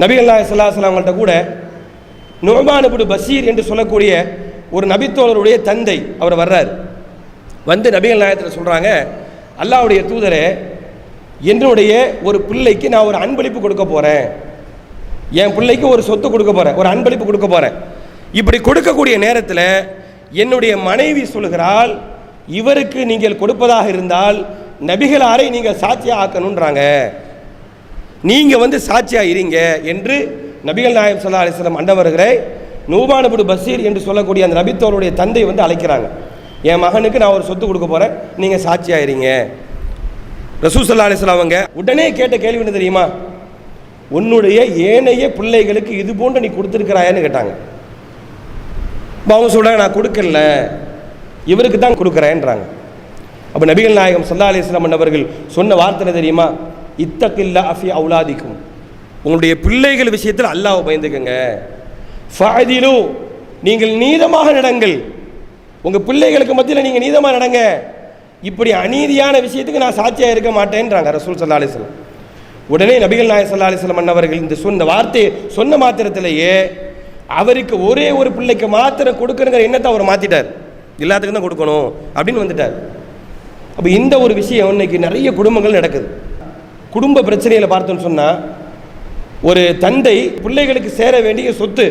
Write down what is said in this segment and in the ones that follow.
நபிகல்லா நாயகம் அவங்கள்ட்ட கூட நுமான் இப்னு பஷீர் என்று சொல்லக்கூடிய ஒரு நபித்தோழருடைய தந்தை அவர் வர்றார். வந்து நபிகள் நாயத்தில் சொல்கிறாங்க அல்லாஹ்வுடைய தூதரே என்னுடைய ஒரு பிள்ளைக்கு நான் ஒரு அன்பளிப்பு கொடுக்க போகிறேன் என் பிள்ளைக்கு ஒரு சொத்து கொடுக்க போகிறேன் ஒரு அன்பளிப்பு கொடுக்க போகிறேன் இப்படி கொடுக்கக்கூடிய நேரத்தில் என்னுடைய மனைவி சொல்கிறாள் இவருக்கு நீங்கள் கொடுப்பதாக இருந்தால் நபிகளாரை நீங்கள் சாட்சியாக ஆக்கணுன்றாங்க நீங்கள் வந்து சாட்சியாக இருங்க என்று நபிகள் நாயம் சல்லா அலிஸ்லாம் அண்டவர்களை நூபானபுடு பஷீர் என்று சொல்லக்கூடிய அந்த நபித்தோருடைய தந்தை வந்து அழைக்கிறாங்க. என் மகனுக்கு நான் ஒரு சொத்து கொடுக்க போகிறேன் நீங்கள் சாட்சியாக இருங்க ரசூ சல்லா அலிஸ்லாம் அவங்க உடனே கேட்ட கேள்வி என்ன தெரியுமா? உன்னுடைய ஏனைய பிள்ளைகளுக்கு இது போன்று நீ கொடுத்துருக்கிறாயான்னு கேட்டாங்க. அப்ப அவங்க சொல்கிறாங்க நான் கொடுக்கல. இவருக்கு தான் கொடுக்குறேன்றாங்க. அப்போ நபிகள் நாயகம் சல்லா அலிஸ்லாம் அவர்கள் சொன்ன வார்த்தை தெரியுமா? இத்தக்கில்லா அஃபி அவுலாதிக்கும். உங்களுடைய பிள்ளைகள் விஷயத்தில் அல்லாஹ் பயந்துக்கங்க. ஃபாதிலு நீங்கள் நீதமாக நடங்கள். உங்கள் பிள்ளைகளுக்கு மத்தியில் நீங்கள் நீதமாக நடங்க. இப்படி அநீதியான விஷயத்துக்கு நான் சாட்சியாக இருக்க மாட்டேன்றாங்க ரசூல் சல்லா அலிஸ்லாம் உடனே நபிகள் நாயக் சல்லா அலிஸ்லாம் அண்ணவர்கள் இந்த சொன்ன வார்த்தையை சொன்ன மாத்திரத்திலேயே அவருக்கு ஒரே ஒரு பிள்ளைக்கு மாத்திரம் கொடுக்கணுங்கிற எண்ணத்தை அவர் மாற்றிட்டார் எல்லாத்துக்கும் தான் கொடுக்கணும் அப்படின்னு வந்துட்டார். அப்போ இந்த ஒரு விஷயம் இன்னைக்கு நிறைய குடும்பங்கள் நடக்குது. குடும்ப பிரச்சனையில் பார்த்தோன்னு சொன்னால் ஒரு தந்தை பிள்ளைகளுக்கு சேர வேண்டிய சொத்து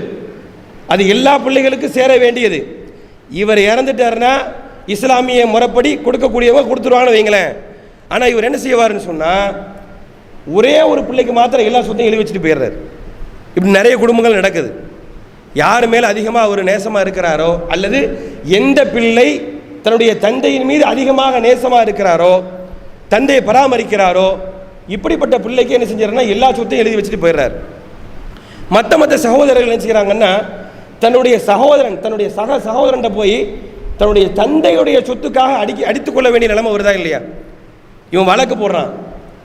அது எல்லா பிள்ளைகளுக்கும் சேர வேண்டியது. இவர் இறந்துட்டாருன்னா இஸ்லாமிய முறைப்படி கொடுக்கக்கூடியவங்க கொடுத்துருவாங்கன்னு வைங்களேன். ஆனால் இவர் என்ன செய்வாருன்னு சொன்னால் ஒரே ஒரு பிள்ளைக்கு மாத்திரம் எல்லா சொத்தையும் எழுதி வச்சுட்டு போயிடுறாரு. இப்படி நிறைய குடும்பங்கள் நடக்குது. யார் மேல் அதிகமாக அவர் நேசமாக இருக்கிறாரோ அல்லது எந்த பிள்ளை தன்னுடைய தந்தையின் மீது அதிகமாக நேசமாக இருக்கிறாரோ தந்தையை பராமரிக்கிறாரோ இப்படிப்பட்ட பிள்ளைக்கு என்ன செஞ்சாருன்னா எல்லா சொத்தையும் எழுதி வச்சுட்டு போயிடுறாரு. மற்ற மற்ற சகோதரர்கள் என்ன செய்கிறாங்கன்னா தன்னுடைய சகோதரன் தன்னுடைய சக சகோதரன்ட்ட போய் தன்னுடைய தந்தையுடைய சொத்துக்காக அடிக்க அடித்துக்கொள்ள வேண்டிய நிலைமை வருதா இல்லையா? இவன் வழக்கு போடுறான்.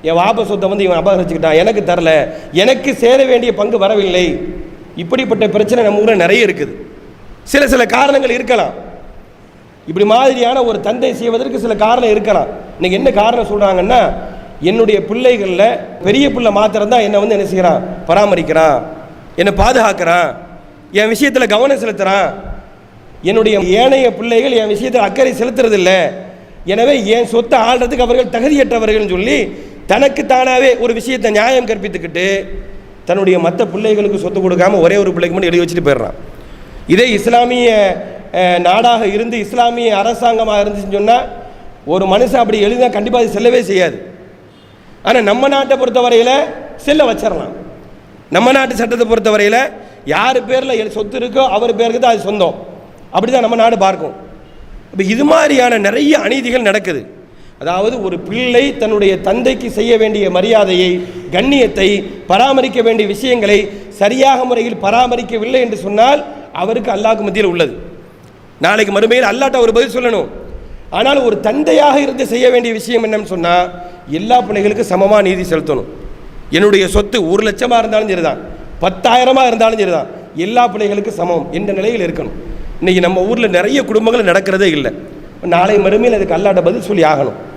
என் வாப சொத்தை வந்து இவன் அபகரிச்சுக்கிட்டான். எனக்கு தரல. எனக்கு சேர வேண்டிய பங்கு வரவில்லை. இப்படிப்பட்ட பிரச்சனை நம்ம ஊரில் நிறைய இருக்குது. சில சில காரணங்கள் இருக்கலாம். இப்படி மாதிரியான ஒரு தந்தை செய்வதற்கு சில காரணம் இருக்கலாம். இன்னைக்கு என்ன காரணம் சொல்கிறாங்கன்னா என்னுடைய பிள்ளைகளில் பெரிய பிள்ளை மாத்திரம்தான் என்னை வந்து என்ன செய்கிறான் பராமரிக்கிறான். என்னை பாதுகாக்கிறான். என் விஷயத்தில் கவனம் செலுத்துகிறான் என்னுடைய ஏனைய பிள்ளைகள் என் விஷயத்தில் அக்கறை செலுத்துறதில்ல. எனவே என் சொத்தை ஆள்றதுக்கு அவர்கள் தகுதியற்றவர்கள்னு சொல்லி தனக்கு தானாகவே ஒரு விஷயத்தை நியாயம் கற்பித்துக்கிட்டு தன்னுடைய மற்ற பிள்ளைகளுக்கு சொத்து கொடுக்காம ஒரே ஒரு பிள்ளைக்கு மட்டும் எழுதி வச்சுட்டு போயிடுறான். இதே இஸ்லாமிய நாடாக இருந்து இஸ்லாமிய அரசாங்கமாக இருந்துச்சுன்னு சொன்னால் ஒரு மனுஷன் அப்படி எழுதினா கண்டிப்பாக அது செல்லவே செய்யாது. ஆனால் நம்ம நாட்டை பொறுத்தவரையில் செல்ல வச்சிடலாம் நம்ம நாட்டு சட்டத்தை பொறுத்தவரையில் யார் பேரில் சொத்து இருக்கோ அவர் பேருக்கு தான் அது சொந்தம். அப்படி தான் நம்ம நாடு பார்க்கும். இப்போ இது மாதிரியான நிறைய அநீதிகள் நடக்குது. அதாவது ஒரு பிள்ளை தன்னுடைய தந்தைக்கு செய்ய வேண்டிய மரியாதையை கண்ணியத்தை பராமரிக்க வேண்டிய விஷயங்களை சரியாக முறையில் பராமரிக்கவில்லை என்று சொன்னால் அவருக்கு அல்லாஹ்க்கு மத்தியில் உள்ளது. நாளைக்கு மறுமையில் அல்லாட்ட ஒரு பதில் சொல்லணும். ஆனால் ஒரு தந்தையாக இருந்து செய்ய வேண்டிய விஷயம் என்னன்னு சொன்னால் எல்லா பிள்ளைகளுக்கும் சமமாக நீதி செலுத்தணும். என்னுடைய சொத்து ஒரு லட்சமாக இருந்தாலும் சரிதான். பத்தாயிரமாக இருந்தாலும் சரிதான். எல்லா பிள்ளைகளுக்கும் சமம் என்ற நிலையில் இருக்கணும். இன்றைக்கி நம்ம ஊரில் நிறைய குடும்பங்கள் நடக்கிறதே இல்லை. நாளை மறுமையில் அதுக்கு அல்லாட்ட பதில் சொல்லி ஆகணும்.